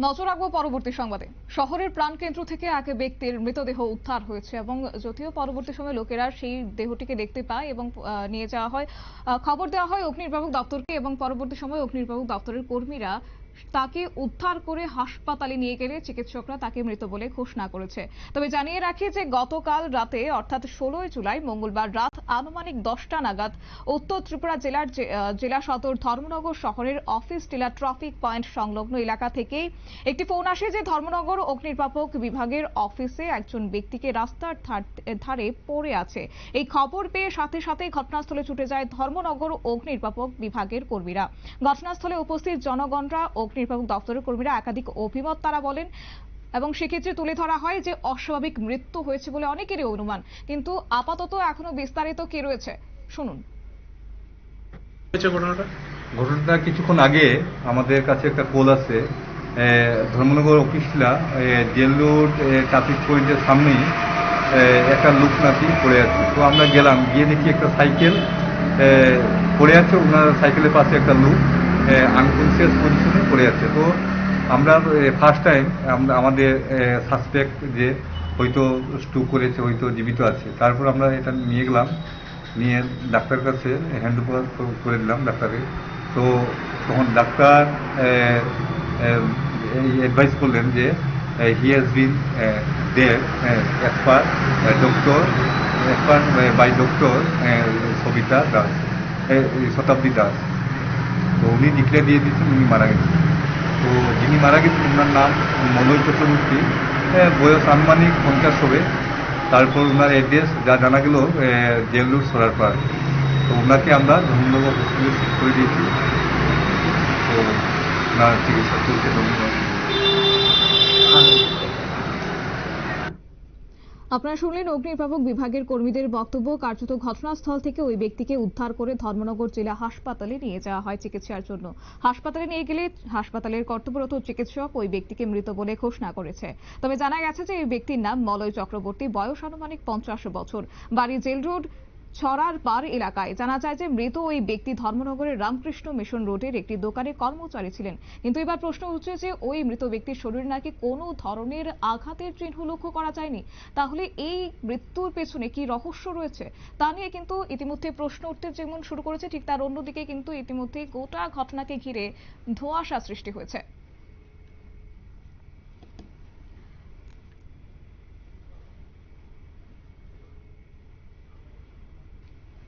নজর রাখব পরবর্তী সংবাদে। শহরের প্রাণকেন্দ্র থেকে এক ব্যক্তির মৃতদেহ উদ্ধার হয়েছে এবং যদিও পরবর্তী সময় লোকেরা সেই দেহটিকে দেখতে পায় এবং নিয়ে যাওয়া হয় খবর দেওয়া হয় অগ্নিনির্বাপক দপ্তরকে এবং পরবর্তী সময় অগ্নিনির্বাপক দপ্তরের কর্মীরা তাকে উদ্ধার করে হাসপাতালে নিয়ে গেলে চিকিৎসকরা তাকে মৃত বলে ঘোষণা করেছে। তবে জানিয়ে রাখি যে গতকাল রাতে, অর্থাৎ ষোলোই জুলাই, মঙ্গলবার রাত আনুমানিক দশটা নাগাদ, উত্তর ত্রিপুরা জেলার জেলা সদর ধর্মনগর শহরের অফিস টিলা ট্রাফিক পয়েন্ট সংলগ্ন এলাকা থেকেই একটি ফোন আসে যে ধর্মনগর অগ্নিনির্বাপক বিভাগের অফিসে একজন ব্যক্তিকে রাস্তার ধার- পড়ে আছে। এই খবর পেয়ে সাথে সাথে ঘটনাস্থলে ছুটে যায় ধর্মনগর অগ্নিনির্বাপক বিভাগের কর্মীরা। ঘটনাস্থলে উপস্থিত জনগণরা অগ্নিনির্বাপক দপ্তরের কর্মীরা একাধিক অভিমত তারা বলেন। এবং সেক্ষেত্রে তুলে ধরা হয় যে অস্বাভাবিক মৃত্যু হয়েছে বলে অনেকেরই অনুমান। কিন্তু আপাতত এখনও বিস্তারিত কি রয়েছে? শুনুন। হয়েছে ঘটনাটা? ঘটনাটা কিছুক্ষণ আগে আমাদের কাছে একটা কোল আছে ধর্মনগর অফিসলা জেল রোড ট্রাফিক পয়েন্টের সামনেই একটা লুক নাকি পড়ে আছে। তো আমরা গেলাম গিয়ে দেখি একটা সাইকেল পড়ে আছে ওনার সাইকেলের পাশে একটা লোক। আনকনসিয়াস পজিশনে পড়ে আছে। তো আমরা ফার্স্ট টাইম আমরা, আমাদের সাসপেক্ট যে হয়তো স্ট্রোক করেছে, হয়তো জীবিত আছে। তারপর আমরা এটা নিয়ে গেলাম, নিয়ে ডাক্তার কাছে হ্যান্ড ওভার করে দিলাম ডাক্তারকে। তো তখন ডাক্তার অ্যাডভাইস করলেন যে he has been there as per doctor as per by doctor Sabita Das Shatabdi Das. তো উনি ডিক্লেয়ার দিয়ে দিয়েছেন, উনি মারা গেছেন। তো যিনি মারা গেছেন, ওনার নাম মনোজ চক্রবর্তী। বয়স আনুমানিক পঞ্চাশ হবে। তারপর ওনার অ্যাড্রেস যা জানা গেল জেল রোড সরার পার তো ওনাকে আমরা ধন্যবাদ হসপিটালে শিফট করে দিয়েছি। তো ওনার চিকিৎসা চলছে ধর্মনগর আপনারা শুনলেন অগ্নিনির্বাপক বিভাগের কর্মীদের বক্তব্য। কার্যত ঘটনাস্থল থেকে ওই ব্যক্তিকে উদ্ধার করে ধর্মনগর জেলা হাসপাতালে নিয়ে যাওয়া হয় চিকিৎসার জন্য। হাসপাতালে নিয়ে গেলে হাসপাতালের কর্তব্যরত চিকিৎসক ওই ব্যক্তিকে মৃত বলে ঘোষণা করেছে। তবে জানা গেছে যে এই ব্যক্তির নাম মলয় চক্রবর্তী, বয়স আনুমানিক পঞ্চাশ বছর। বাড়ি জেল রোড ছড়ার পার এলাকায়। জানা যায় যে মৃত ওই ব্যক্তি ধর্মনগরের রামকৃষ্ণ মিশন রোডের একটি দোকানে কর্মচারী ছিলেন। কিন্তু এবার প্রশ্ন উঠছে যে ওই মৃত ব্যক্তির শরীরে নাকি কোনো ধরনের আঘাতের চিহ্ন লক্ষ্য করা যায়নি? তাহলে এই মৃত্যুর পেছনে কি রহস্য রয়েছে? তা নিয়ে কিন্তু ইতিমধ্যে প্রশ্ন উঠতে যেমন শুরু করেছে, ঠিক তার অন্যদিকে কিন্তু ইতিমধ্যে গোটা ঘটনাকে ঘিরে ধোঁয়াশা সৃষ্টি হয়েছে।